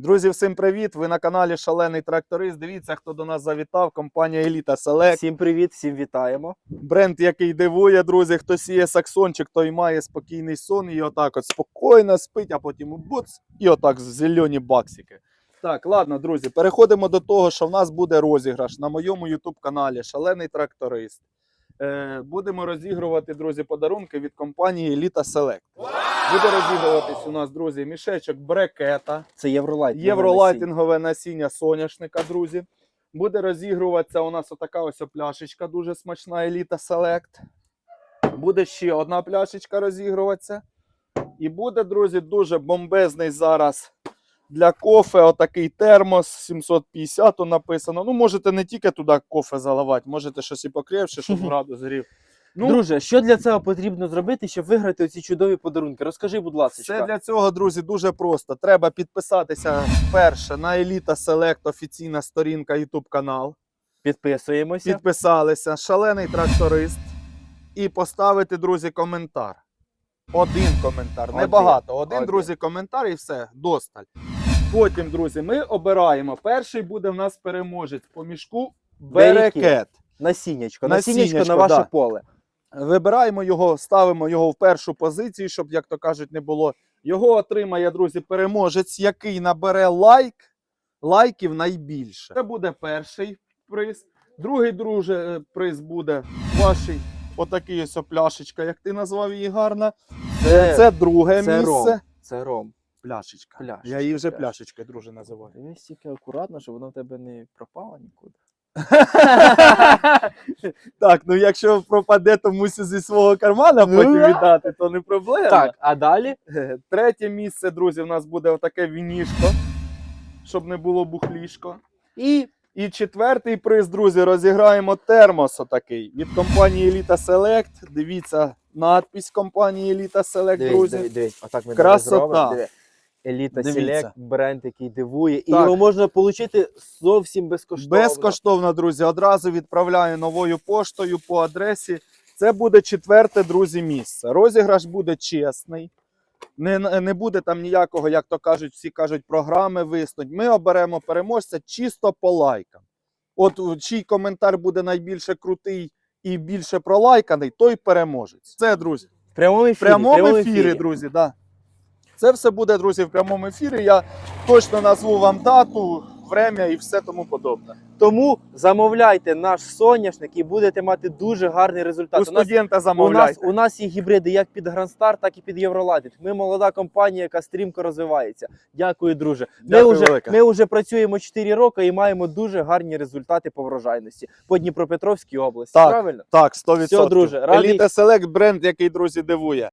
Друзі, всім привіт! Ви на каналі Шалений Тракторист. Дивіться, хто до нас завітав. Компанія Еліта Селект. Всім привіт, всім вітаємо. Бренд, який дивує, друзі. Хто сіє саксончик, той має спокійний сон і отак от спокійно спить, а потім буц, і отак зелені баксики. Так, ладно, друзі, переходимо до того, що в нас буде розіграш на моєму YouTube каналі Шалений Тракторист. Е, будемо розігрувати, друзі, подарунки від компанії Еліта Селект. Буде розігруватись у нас, друзі, мішечок брекета. Це Євролайт. Євролайтингове насіння соняшника, друзі. Буде розігруватися у нас отака ось пляшечка, дуже смачна еліта Селект. Буде ще одна пляшечка розігруватися. І буде, друзі, дуже бомбезний зараз для кофе. Отакий термос 750 написано. Ну, можете не тільки туди кофе заливати, можете щось і покрепше, щоб градус згрів. Ну, Друже, що для цього потрібно зробити, щоб виграти оці чудові подарунки? Розкажи, будь ласка. Все для цього, друзі, дуже просто. Треба підписатися перше на Еліта Селект офіційна сторінка YouTube канал. Підписуємося. Підписалися, шалений тракторист. І поставити, друзі, коментар. Один коментар, Один. небагато. Один, Один. друзі, коментар і все, досталь. Потім, друзі, ми обираємо. Перший буде в нас переможець по мішку Берекет. Берекет. Насіннячко. Насіннячко на ваше да. поле. Вибираємо його, ставимо його в першу позицію, щоб, як то кажуть, не було. Його отримає, друзі, переможець, який набере лайк, лайків найбільше. Це буде перший приз. Другий, друже, е, приз буде вашій отакий ось пляшечка, як ти назвав її гарно. Це, Це друге це ром. Це ром. Пляшечка. Пляшечка, Я її вже пляшечка. друже, називаю. Дивись тільки акуратно, щоб воно в тебе не пропало нікуди. так, ну якщо пропаде, то мусить зі свого кармана Ну потім віддати, то не проблема. Так, а далі? Третє місце, друзі, у нас буде отаке вінішко, щоб не було бухлішко. І І четвертий приз, друзі, розіграємо термос отакий від компанії Elita Select. Дивіться надпись компанії Elita Select, друзі. дивись, дивись. Отак ми Красота. Еліта Дивіться. Селект, бренд, який дивує. І Так. його можна отримати зовсім безкоштовно. Безкоштовно, друзі. Одразу відправляю новою поштою по адресі. Це буде четверте, друзі, місце. Розіграш буде чесний. Не, не буде там ніякого, як то кажуть, всі кажуть, програми виснуть. Ми оберемо переможця чисто по лайкам. От у- чий коментар буде найбільше крутий і більше пролайканий, той переможець. Це, друзі. В прямому ефірі. В прямому ефірі, друзі, да. Це все буде, друзі, в прямому ефірі. Я точно назву вам дату, время і все тому подобне. Тому замовляйте наш соняшник і будете мати дуже гарний результат. У У нас, студента у, нас, замовляйте. у нас є гібриди як під Грандстар, так і під Євролайтинг. Ми молода компанія, яка стрімко розвивається. Дякую, друже. Ми вже, ми вже працюємо 4 роки і маємо дуже гарні результати по врожайності по Дніпропетровській області. Так. Правильно? Так, 100%. Всьо, друже, радий- Еліта Селект бренд, який, друзі, дивує.